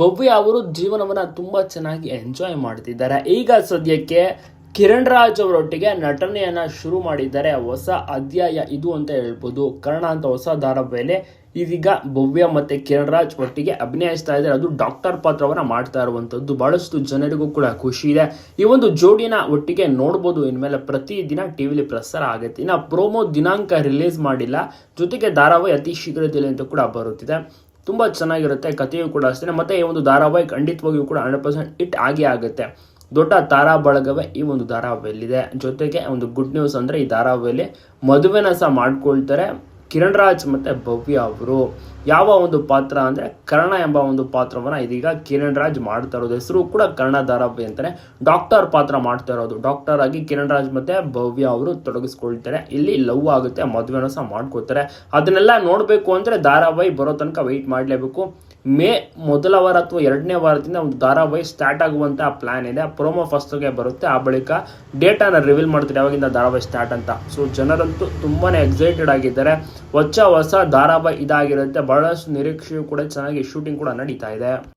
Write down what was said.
ಭವ್ಯ ಅವರು ಜೀವನವನ್ನ ತುಂಬಾ ಚೆನ್ನಾಗಿ ಎಂಜಾಯ್ ಮಾಡ್ತಿದ್ದಾರೆ. ಈಗ ಸದ್ಯಕ್ಕೆ ಕಿರಣ್ ರಾಜ್ ಅವರೊಟ್ಟಿಗೆ ನಟನೆಯನ್ನ ಶುರು ಮಾಡಿದ್ದಾರೆ. ಹೊಸ ಅಧ್ಯಾಯ ಇದು ಅಂತ ಹೇಳ್ಬೋದು. ಕರ್ಣ ಅಂತ ಹೊಸ ಧಾರಾವಾಹಿಯಲ್ಲಿ ಇದೀಗ ಭವ್ಯ ಮತ್ತೆ ಕಿರಣ್ ರಾಜ್ ಒಟ್ಟಿಗೆ ಅಭಿನಯಿಸ್ತಾ ಇದ್ದಾರೆ. ಅದು ಡಾಕ್ಟರ್ ಪಾತ್ರವನ್ನ ಮಾಡ್ತಾ ಇರುವಂಥದ್ದು ಬಹಳಷ್ಟು ಜನರಿಗೂ ಕೂಡ ಖುಷಿ ಇದೆ. ಈ ಒಂದು ಜೋಡಿನ ಒಟ್ಟಿಗೆ ನೋಡ್ಬೋದು. ಇನ್ಮೇಲೆ ಪ್ರತಿದಿನ ಟಿವಿಲಿ ಪ್ರಸಾರ ಆಗುತ್ತೆ. ಇನ್ನ ಪ್ರೋಮೋ ದಿನಾಂಕ ರಿಲೀಸ್ ಮಾಡಿಲ್ಲ. ಜೊತೆಗೆ ಧಾರಾವಾಹಿ ಅತಿ ಶೀಘ್ರದಲ್ಲಿ ಅಂತ ಕೂಡ ಬರುತ್ತಿದೆ. ತುಂಬ ಚೆನ್ನಾಗಿರುತ್ತೆ, ಕಥೆಯೂ ಕೂಡ ಅಷ್ಟೇ. ಮತ್ತೆ ಈ ಒಂದು ಧಾರಾವಾಹಿ ಖಂಡಿತವಾಗಿಯೂ ಕೂಡ ಹಂಡ್ರೆಡ್ ಪರ್ಸೆಂಟ್ ಹಿಟ್ ಆಗೇ ಆಗುತ್ತೆ. ದೊಡ್ಡ ತಾರಾ ಬಳಗವೇ ಈ ಒಂದು ಧಾರಾವಾಹಿಯಲ್ಲಿದೆ. ಜೊತೆಗೆ ಒಂದು ಗುಡ್ ನ್ಯೂಸ್ ಅಂದರೆ ಈ ಧಾರಾವಾಹಿಯಲ್ಲಿ ಮದುವೆನ ಸಹ ಮಾಡ್ಕೊಳ್ತಾರೆ. ಕಿರಣ್ ರಾಜ್ ಮತ್ತೆ ಭವ್ಯ ಅವರು ಯಾವ ಒಂದು ಪಾತ್ರ ಅಂದರೆ ಕರ್ಣ ಎಂಬ ಒಂದು ಪಾತ್ರವನ್ನು ಇದೀಗ ಕಿರಣ್ ರಾಜ್ ಮಾಡ್ತಾ ಇರೋದು. ಹೆಸರು ಕೂಡ ಕರ್ಣ ಧಾರಾವಾಹಿ ಅಂತಾನೆ. ಡಾಕ್ಟರ್ ಪಾತ್ರ ಮಾಡ್ತಾ ಇರೋದು. ಡಾಕ್ಟರ್ ಆಗಿ ಕಿರಣ್ ರಾಜ್ ಮತ್ತೆ ಭವ್ಯ ಅವರು ತೊಡಗಿಸ್ಕೊಳ್ತಾರೆ. ಇಲ್ಲಿ ಲವ್ ಆಗುತ್ತೆ, ಮದುವೆನ ಸಹ ಮಾಡ್ಕೋತಾರೆ ಅದನ್ನೆಲ್ಲ ನೋಡಬೇಕು ಅಂದರೆ ಧಾರಾವಾಹಿ ಬರೋ ತನಕ ವೆಯ್ಟ್ ಮಾಡಲೇಬೇಕು. ಮೇ ಮೊದಲ ವಾರ ಅಥವಾ ಎರಡನೇ ವಾರದಿಂದ ಒಂದು ಧಾರಾವಾಹಿ ಸ್ಟಾರ್ಟ್ ಆಗುವಂಥ ಪ್ಲಾನ್ ಇದೆ. ಪ್ರೊಮೋ ಫಸ್ಟ್ಗೆ ಬರುತ್ತೆ. ಆ ಬಳಿಕ ಡೇಟಾನ ರಿವೀಲ್ ಮಾಡ್ತಾರೆ ಯಾವಾಗಿಂದ ಧಾರಾವಾಹಿ ಸ್ಟಾರ್ಟ್ ಅಂತ. ಸೊ ಜನರಂತೂ ತುಂಬಾನೇ ಎಕ್ಸೈಟೆಡ್ ಆಗಿದ್ದಾರೆ. ಹೊಚ್ಚ ಹೊಸ ಧಾರಾವಾಹಿ ಇದಾಗಿರುತ್ತೆ. ಬಹಳಷ್ಟು ನಿರೀಕ್ಷೆಯು ಕೂಡ ಚೆನ್ನಾಗಿ ಶೂಟಿಂಗ್ ಕೂಡ ನಡೀತಾ ಇದೆ.